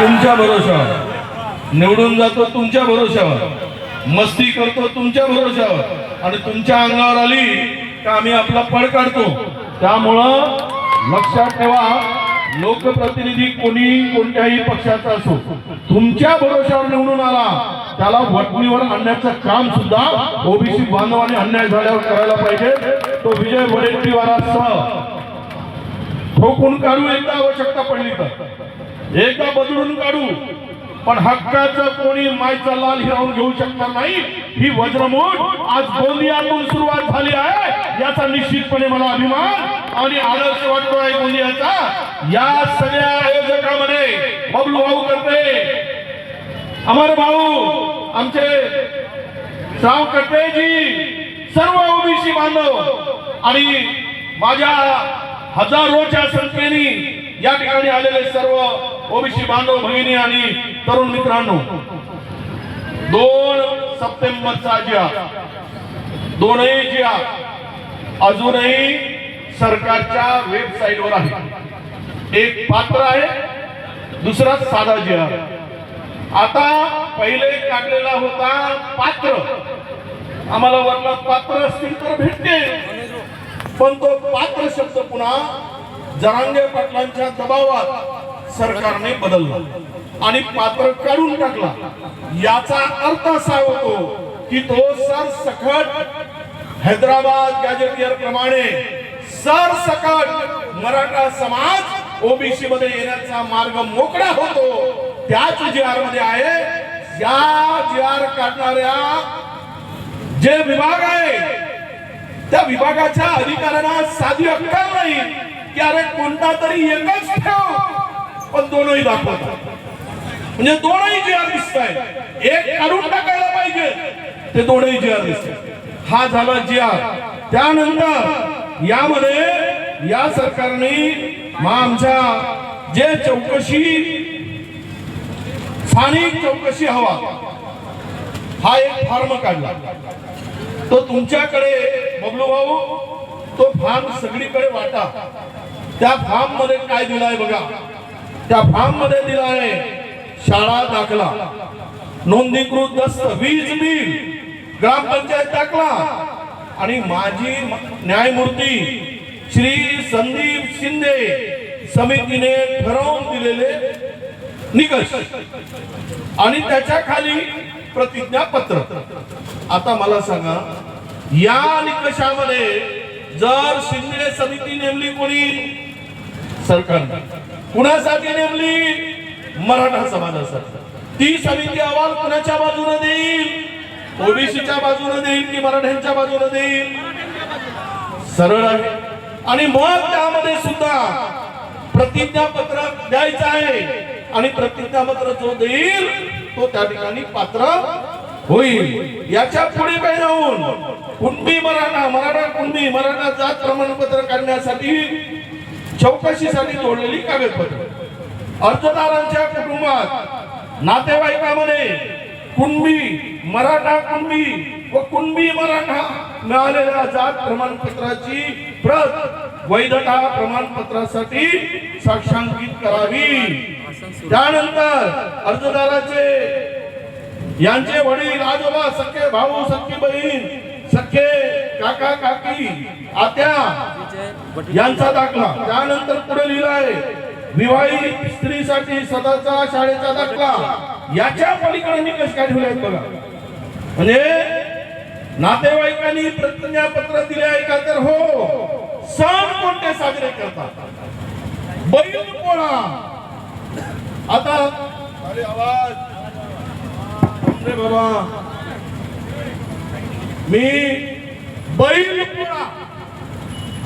तुमच्या भरोशावर निवडून जातो तुमच्या भरोशावर मस्ती करतो तुमच्या भरोशावर आणि तुमच्या अंगावर आली का आम्ही आपला पळ काढतो. त्यामुळं लक्षात ठेवा लोकप्रतिनिधी कोणी कोणत्याही पक्षाचा असो तुमच्या भरोशावर निवडून आला त्याला वटणीवर आणण्याचं काम सुद्धा ओबीसी बांधवाने अन्याय झाल्यावर करायला पाहिजे. तो विजय वडेट्टीवारासह ठोकून काढू एकदा आवश्यकता पडली तर. एकदा बदलून काढू. पण हक्काचं कोणी मायचा लाल हिरावून घेऊ शकणार नाही. ही वज्रमूठ आज गोंदियातून सुरुवात झाली आहे. याचा निश्चितपणे मला अभिमान आणि आदर्श वाटतो आहे गोंदियाचा. या सगळ्या आयोजकामध्ये बबलू भाऊ करते. अमर भाऊ आमचे श्राव कटरेजी सर्व ओबीसी बांधव आणि माझ्या हजारोच्या संख्येने या ठिकाणी आलेले सर्व ओबीसी बांधव भगिनी आणि तरुण मित्रांनो दोन सप्टेंबरचा ज्या दोनही ज्या अजूनही सरकारच्या वेबसाईटवर आहे. एक पात्र आहे दुसरा साधा जिया आता पहिले काढलेला होता पात्र. आम्हाला वरला पात्र असतील तर भेटते पण तो पात्र शब्द पुन्हा जरांगे पाटलांच्या दबावात सरकारने बदलला आणि पात्र काढून टाकला. याचा अर्थ असा होतो की तो सर सकट हैदराबाद गॅजेटियर प्रमाणे सर सकट मराठा समाज ओबीसी मध्ये येण्याचा मार्ग मोकळा होतो. त्याच जी आरमध्ये आहे. या जी आर काढणाऱ्या जे विभाग आहे त्या विभागाच्या अधिकाऱ्यांना साधी अक्कल नाही की अरे कोणता तरी एकच ठेव. पण दोनही दाखवतात. म्हणजे दोनही जे दिसत आहे एक काढून टाकायला पाहिजे ते दोनही जे दिसत हा झाला जिया त्यानंतर यामध्ये या सरकारने आमच्या जे चौकशी स्थानिक चौकशी हवा हा एक फॉर्म काढला. तो तुमच्याकडे बबलू भाऊ तो फॉर्म सगळीकडे वाटा. त्या फॉर्ममध्ये काय दिलाय बघा. त्या फॉर्ममध्ये दिलाय शाळा दाखला. नोंदणीकृत दस्त वीज बिल. ग्रामपंचायत दाखला. आणि माजी न्यायमूर्ती श्री संदीप शिंदे समितीने ठरवून दिलेले निकष. आणि त्याच्याखाली प्रतिज्ञापत्र. आता मला सांगा या निकषामध्ये जर शिंदे समिती नेमली कोणी सरकार. कुणासाठी नेमली मराठा समाजासाठी. ती समिती अहवाल कुणाच्या बाजूने देईल ओबीसीच्या बाजूने देईल की मराठ्यांच्या बाजूने देईल? सरळ आहे. आणि मग त्यामध्ये सुद्धा प्रतिज्ञापत्र द्यायचं आहे. आणि प्रतिज्ञापत्र जो देईल तो त्या ठिकाणी पात्र होईल. याच्यापुढे काय राहून? कुणबी मराठा मराठा कुणबी मराठा जात प्रमाणपत्र काढण्यासाठी चौकशीसाठी जोडलेली कागदपत्र. अर्जदारांच्या कुटुंबात नातेवाईकामध्ये कुणबी मराठा कुणबी व कुणबी मराठा मिळालेल्या जात प्रमाणपत्राची प्रत वैधता प्रमाणपत्रासाठी साक्षांकित करावी. त्यानंतर अर्जदाराचे यांचे वडील आजोबा सख्खे भाऊ सख्खी बहीण सखे काका काकी आत्या यांचा दाखला. त्यानंतर पुढे लिहिलाय विवाहित स्त्रीसाठी सदाचा शाळेचा दाखला. याच्या पलीकडे निकष काय ठेवले आहेत बघा. म्हणजे नातेवाईकांनी प्रतिज्ञापत्र दिले आहे का तर हो. सण कोणते साजरे करतात? बैल पोळा आता अरे आवाज. रे बाबा. मी बैल पोळा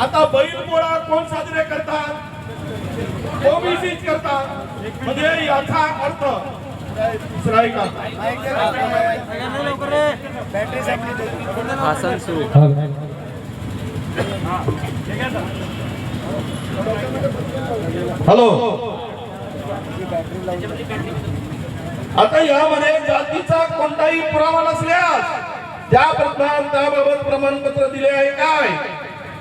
आता बैल पोळा कोण साजरे करतात? ओबीसी करतात. म्हणजे याचा अर्थ हॅलो. आता यामध्ये जातीचा कोणताही पुरावा नसल्यास त्या प्रधानताबाबत प्रमाणपत्र दिले आहे काय?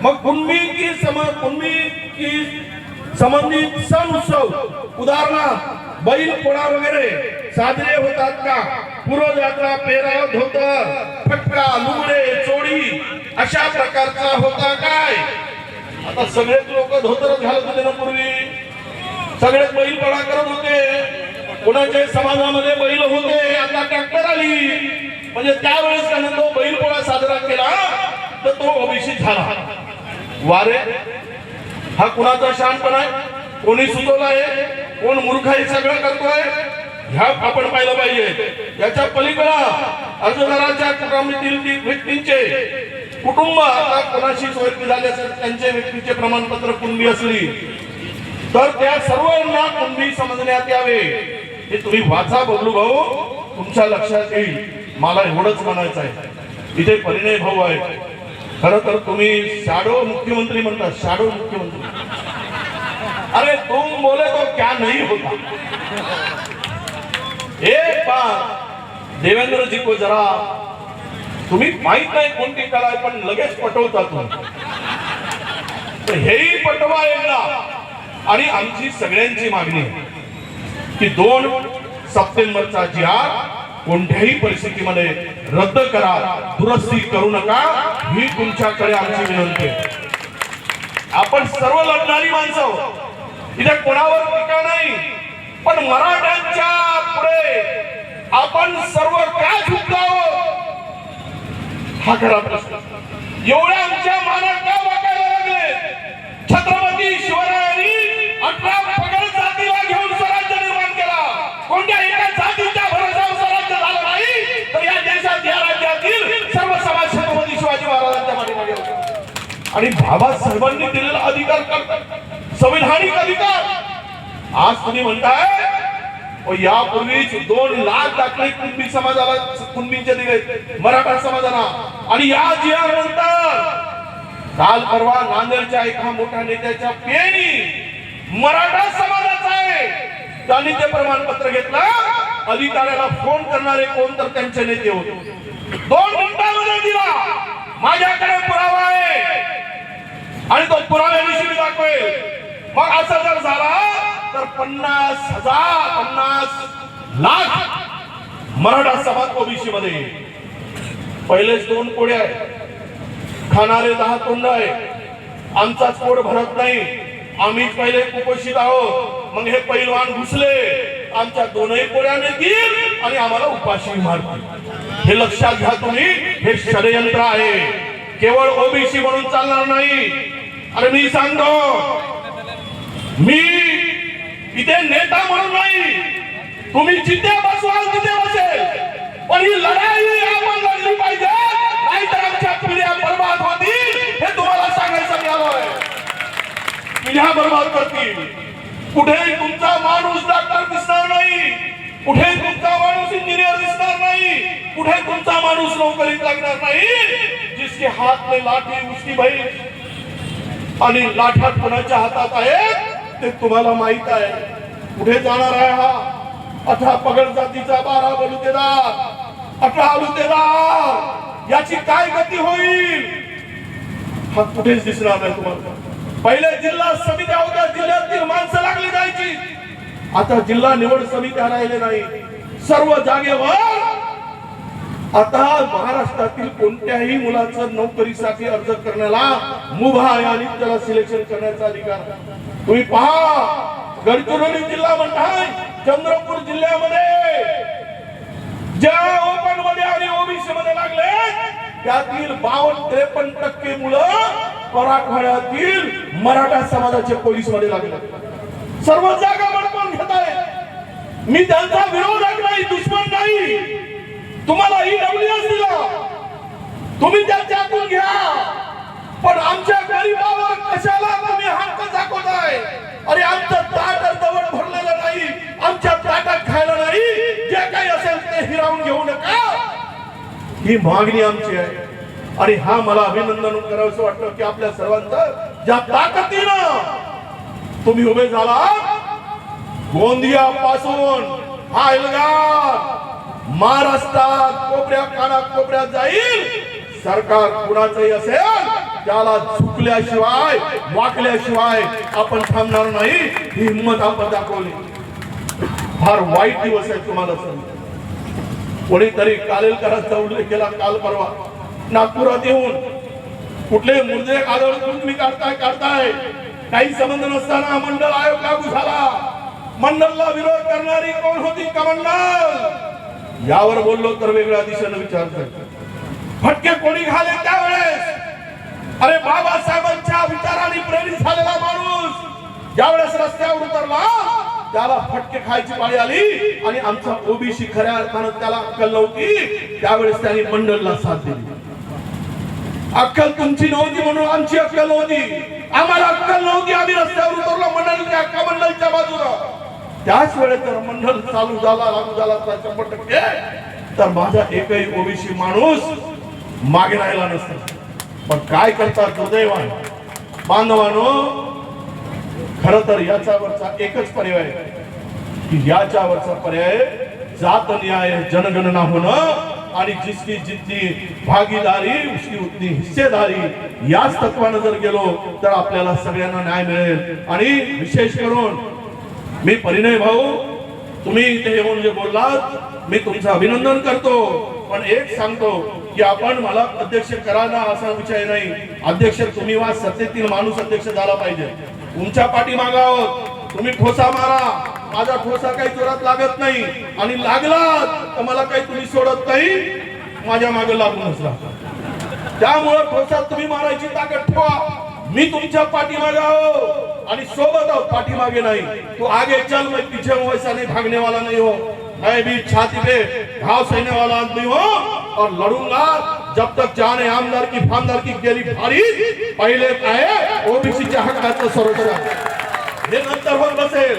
मग कुणबी की सम कुणबी की संबंधित सण उत्सव? उदाहरणार्थ बैल पोळा वगैरे साजरे होतात का? पूर्वजात्रा पेराव धोतर फटका लुगडे चोडी अशा प्रकारचा होता काय? आता सगळेच लोक धोतरच घालत होते ना पूर्वी. सगळेच बैल पोळा करत होते. कोणाच्या समाजामध्ये बैल होते आता ट्रॅक्टर आली. म्हणजे त्यावेळेस त्यानं तो बैल पोळा साजरा केला तर तो अभिषेक झाला. वारे हा कुणाचा शानपणा आहे? कोणी सुचवला आहे? कोण मूर्ख आहे? सगळं करतोय? ह्या आपण पाहिलं पाहिजे. याच्या पलीकडं अर्जदाराच्या कुटुंबातील व्यक्तींचे कुटुंब आता कोणाशी सोयी झाले असेल त्यांचे व्यक्तीचे प्रमाणपत्र कुणबी असली तर त्या सर्वांना कुणबी समजण्यात यावे. हे तुम्ही वाचा बबलू भाऊ तुमच्या लक्षात येईल. मला एवढंच म्हणायचं आहे. इथे परिणय भाऊ आहे खर तर तुम्ही शाडो मुख्यमंत्री म्हणता शाडो मुख्यमंत्री. अरे तुम बोले तो क्या नहीं होता. एक बार देवेंद्र जी को जरा तुम्ही माहीत नाही कोणती कला आहे पण लगेच पटवता तुम्ही. हेही पटवा एकदा. आणि आमची सगळ्यांची मागणी आहे. की दोन सप्टेंबरचा जिहाद कोणत्याही परिस्थितीमध्ये रद्द करा दुरुस्ती करू नका ही तुमच्याकडे आमची विनंती आपण सर्व लढणारी माणसं इथे कोणावर टीका नाही पण मराठ्यांच्या पुढे आपण सर्व काय झुकलो हा खरा प्रश्न. एवढ्या आमच्या मानात का वाटायला लागले. छत्रपती आणि बाबासाहेबांनी दिलेला अधिकार करतात संविधानिक अधिकार. आज तुम्ही म्हणताय यापूर्वीच दोन लाख दाखले कुणबी समाजाला कुणबींचे दिले मराठा समाजाला. आणि या जिया नंतर काल परवा नांदेडच्या एका मोठ्या नेत्याच्या पेनी मराठा समाजाचा आहे. त्यांनी ते प्रमाणपत्र घेतलं. अधिकाऱ्याला फोन करणारे कोण तर त्यांचे नेते होते. दोन मिनिटांमध्ये दिला माझ्याकडे पुरावा आहे. आणि तो पुराव्याविषयी मी दाखवेल. मग असं जर झाला तर पन्नास हजार पन्नास लाख मराठा समाज ओबीसी मध्ये पहिलेच दोन कोडे आहेत. खाणारे दहा तोंड आहे. आमचाच पोट भरत नाही. आम्हीच पहिले कुपोषित आहोत. मग हे पैलवान घुसले. आमच्या दोनही कोड्याने नेतील आणि आम्हाला उपाशी मारतील. हे लक्षात घ्या तुम्ही. हे षडयंत्र आहे. केवळ ओबीसी म्हणून चालणार नाही. अरे मी सांगतो. मी इथे नेता म्हणून नाही. तुम्ही जिथे बसवाल तिथे बसेल. पण ही लढाई आपण लढली पाहिजे. नाहीतर आमच्या पिढ्या बर्बाद होतील हे तुम्हाला सांगायचं आलोय. पिढ्या बर्बाद करतील. कुठेही तुमचा माणूस डॉक्टर दिसणार नाही. कुठे तुमचा माणूस इंजिनियर दिसणार नाही. कुठे तुमचा माणूस नोकरीत लागणार नाही. जिसके हात में लाठी उसकी भाई आणि लाठ्या कोणाच्या हातात आहेत ते तुम्हाला माहीत आहे. पुढे जाणार आहे हा. अठरा पगड जातीचा बारा बलुतेदार अठरा बलुतेदार. याची काय गती होईल? हा कुठेच दिसणार नाही तुम्हाला. पहिले जिल्हा समित्या होत्या जिल्ह्यातील माणसं लागली जायची. आता जिल्हा निवड समित्या राहिले नाही. सर्व जागेवर आता महाराष्ट्रातील कोणत्याही मुलाचं नोकरीसाठी अर्ज करण्याला मुभा आहे आणि त्याला सिलेक्शन करण्याचा अधिकार तुम्ही पहा गडचिरोली जिल्हा म्हणताय चंद्रपूर जिल्ह्यामध्ये ज्या ओपनमध्ये आणि ओबीसी मध्ये लागले त्यातील बावन्न त्रेपन्न टक्के मुलं मराठवाड्यातील मराठा समाजाचे पोलीसमध्ये लागले. सर्व जागा बडकून घेत आहे मी त्यांचा विरोधक नाही दुश्मन नाही. तुम्हाला ही डब्ल्यूएस दिला. तुम्ही त्याच्यातून घ्या. पण आमच्या गरीबावर कशाला तुम्ही हक्क दाखवताय? अरे आमचं ताट अर्धवट भरलेलं नाही. आमच्या ताटात खायला नाही. जे काही असेल ते हिरावून घेऊ नका. ही मागणी आमची आहे. आणि हा मला अभिनंदन करावं वाटतं की आपल्या सर्वांचं ज्या ताकदीनं तुम्ही उभे झाला गोंदिया पासून हा एल्गार महाराष्ट्रात कोपऱ्या कानात कोपऱ्यात जाईल. सरकार कुणाचंही असेल त्याला झुकल्याशिवाय वाकल्याशिवाय आपण थांबणार नाही. ही हिंमत आपण दाखवली. फार वाईट दिवस आहे तुम्हाला सांगतो कोणीतरी कालेलकरांचा उल्लेख केला काल परवा. नागपुरात येऊन कुठले मुर्दे आढळून तुम्ही काढताय काढताय. काही संबंध नसताना मंडळ आयोग लागू झाला. मंडळला विरोध करणारी कोण होती? का मंडळ यावर बोललो तर वेगळ्या दिशेनं विचार करतो. फटके कोणी घाले त्यावेळेस? अरे बाबासाहेबांच्या विचाराने प्रेरित झालेला माणूस. ज्यावेळेस रस्त्यावर उतरला त्याला फटके खायची पाळी आली आणि आमचा ओबीसी खऱ्या अर्थानं त्याला अक्कल नव्हती. त्यावेळेस त्यांनी मंडळला साथ दिली. अक्कल तुमची नव्हती म्हणून आमची अक्कल नव्हती. आम्हाला अक्कल नव्हती आम्ही रस्त्यावर उतरलो मंडळीच्या अक्का मंडळीच्या बाजूला त्याच वेळेस जर मंडळ चालू झाला लागू झाला तर शंभर टक्के. तर माझा एकही ओबीसी माणूस मागे राहिला नसतो. पण काय करतात दुर्दैवान? बांधवानो खर तर याच्यावरचा एकच पर्याय की याच्यावरचा पर्याय जात न्याय जनगणना होणं आणि जिसकी जितकी भागीदारी उसकी उतनी हिस्सेदारी याच तत्वानं जर गेलो तर आपल्याला सगळ्यांना न्याय मिळेल. आणि विशेष करून मी परिणय भाऊ तुम्ही इथे येऊन जे बोललात मी तुमचं अभिनंदन करतो. पण एक सांगतो की आपण मला अध्यक्ष करा ना असा विषय नाही. अध्यक्ष तुम्ही वा सत्तेतील माणूस अध्यक्ष झाला पाहिजे. तुमच्या पाठीमागा आहोत तुम्ही ठोसा मारा. माझा ठोसा काही जोरात लागत नाही. आणि लागला तर मला काही तुम्ही सोडत नाही. माझ्या मागे लागूनच राहता. त्यामुळं ठोसात तुम्ही मारायची ताकद ठेवा. मी तुमच्या पाठीमागा आहोत आणि सोबत आहोत पाठीमागे नाही. तू आगे चल मैं पीछे हूं ऐसा नहीं भागने वाला नहीं हो. मैं भी छाती पे घाव सहने वाला आदमी हूँ. और लड़ूंगा जब तक जाने आमदार की फामदार की गेली भारी। पहिले काय ओबीसीच्या हक्काचं संरक्षण हे नंतर होत बसेल.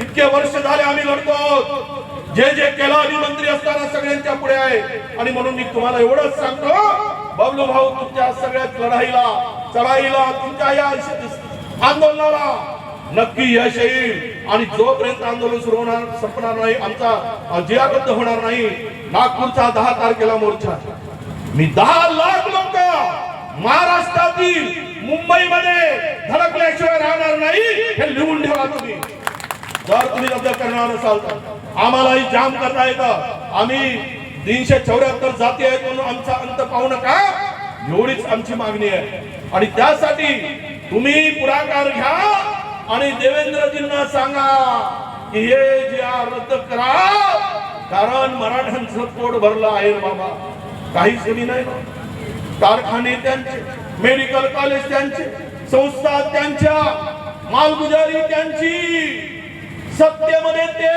इतके वर्ष झाले आम्ही लढतो आहोत. जे जे केलं आम्ही मंत्री असताना सगळ्यांच्या पुढे आहे. आणि म्हणून मी तुम्हाला एवढंच सांगतो बबलू भाऊ तुमच्या सगळ्याच लढाईला चढाईला तुमच्या या आंदोलनाला नक्की यश येईल. आणि जोपर्यंत आंदोलन सुरू होणार संपणार नाही आमचा जियाबद्ध होणार नाही नागपूरचा दहा तारखेला मोर्चा. मी दहा लाख लोक महाराष्ट्रातील मुंबईमध्ये धडकल्याशिवाय राहणार नाही हे लिहून ठेवा तुम्ही. जर तुम्ही रद्द करणार नसाल तर. आम्हालाही जाम करता येतं. आम्ही तीनशे चौऱ्याहत्तर जाती आहेत म्हणून आमचा अंत पाहू नका. एवढीच आमची मागणी आहे. आणि त्यासाठी तुम्ही पुढाकार घ्या आणि देवेंद्रजींना सांगा की हे जे रद्द करा कारण मराठ्यांचं पोट भरलं आहे बाबा. काहीच कमी नाही कारखाने त्यांचे मेडिकल कॉलेज त्यांचे संस्था त्यांच्या मालगुजारी त्यांची. सत्तेमध्ये ते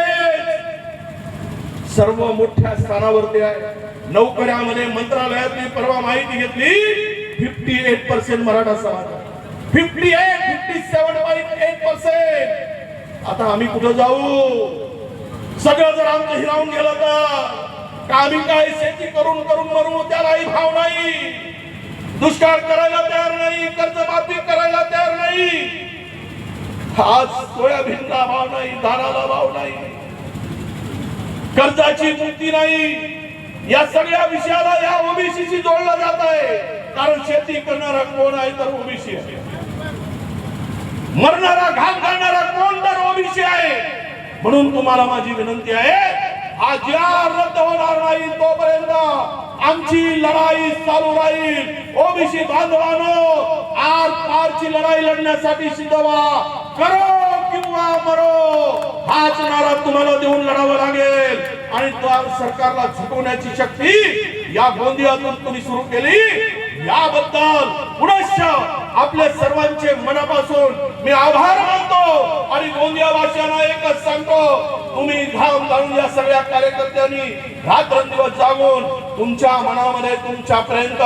सर्व मोठ्या स्थानावरती आहे. नोकऱ्यामध्ये मंत्रालयातली परवा माहिती घेतली फिफ्टी एट पर्सेंट मराठा समाज fifty eight fifty seven point eight percent आता आम्ही कुठं जाऊ? सगळं जर आमचं हिरावून गेलं तर का आम्ही काय शेती करून करून मरू त्यालाही भाव नाही? दुष्काळ करायला तयार नाही कर्जमाफी करायला तयार नाही. आज सोयाबीनला भाव नाही धानाला भाव नाही. कर्जाची मुक्ती नाही. या सगळ्या विषयाला या ओबीसीशी जोडलं जात आहे. कारण शेती करणारा कोण आहे तर ओबीसी आहे. मरणारा घाम घालणारा कोण तर ओबीसी आहे? म्हणून तुम्हाला माझी विनंती आहे हा ज्या रद्द होणार नाही तोपर्यंत आमची लढाई चालू राहील. ओबीसी बांधवानो आर पारची लढाई लढण्यासाठी सिद्ध व्हा करो किंवा मरो. हाच नारा तुम्हाला देऊन लढावं लागेल. आणि त्या सरकारला झुकवण्याची शक्ती या गोंदियातून तुम्ही सुरू केली. याबद्दल पुनश्च आपल्या सर्वांचे मनापासून मी आभार मानतो आणि गोंदियावासियांना एकच सांगतो तुम्ही घाम घालून या सगळ्या कार्यकर्त्यांनी रात्रंदिवस जागून तुमच्या मनामध्ये तुमच्यापर्यंत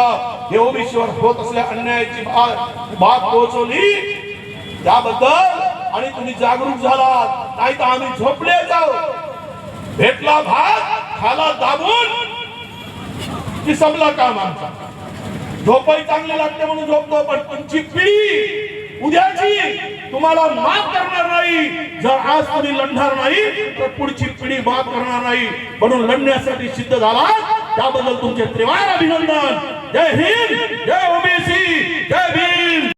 हे ओबीसीवर होत असल्या अन्यायाची बाब बात पोहोचवली. त्याबद्दल आणि तुम्ही जागरूक झालात नाही तर आम्ही झोपले जाऊ. भेटला भात खाला दाबून की संपला काम आमचा? झोपही चांगली लागते म्हणून झोपतो पण तुमची पिढी उद्याची तुम्हाला माफ करणार नाही. जर आज तुम्ही लढणार नाही तर पुढची पिढी माफ करणार नाही. म्हणून लढण्यासाठी सिद्ध झाला त्याबद्दल तुमचे त्रिवार अभिनंदन. जय हिंद जय ओबीसी जय भीम.